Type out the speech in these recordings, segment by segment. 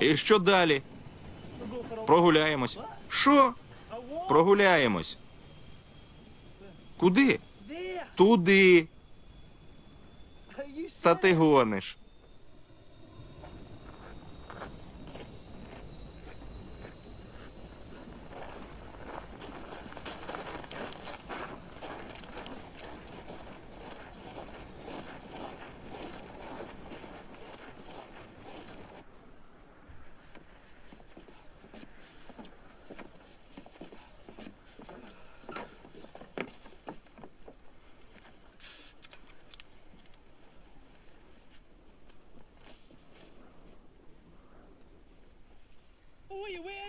І що далі? Прогуляємось. Що? Прогуляємось. Куди? Туди. Та ти гониш.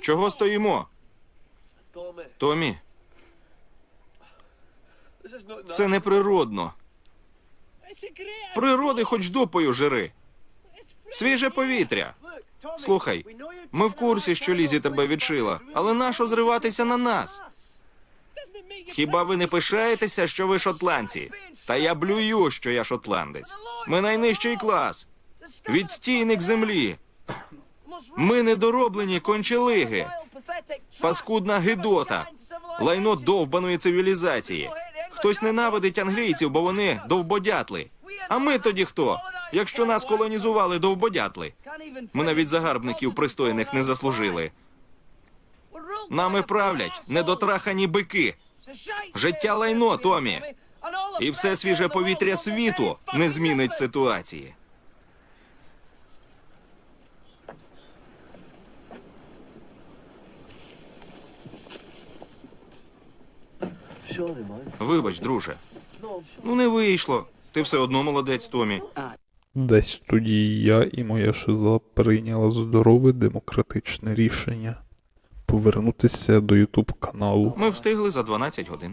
Чого стоїмо? Томі, це неприродно. Природи хоч дупою жири. Свіже повітря. Слухай, ми в курсі, що Лізі тебе відшила, але нащо зриватися на нас? Хіба ви не пишаєтеся, що ви шотландці? Та я блюю, що я шотландець. Ми найнижчий клас. Відстійник землі. Ми недороблені кончелиги. Паскудна гидота. Лайно довбаної цивілізації. Хтось ненавидить англійців, бо вони довбодятли. А ми тоді хто? Якщо нас колонізували довбодятли. Ми навіть загарбників пристойних не заслужили. Нами правлять недотрахані бики. Життя лайно, Томі. І все свіже повітря світу не змінить ситуації. Вибач, друже. Ну не вийшло. Ти все одно молодець, Томі. Десь тоді я і моя шиза прийняла здорове демократичне рішення повернутися до Ютуб каналу. Ми встигли за 12 годин.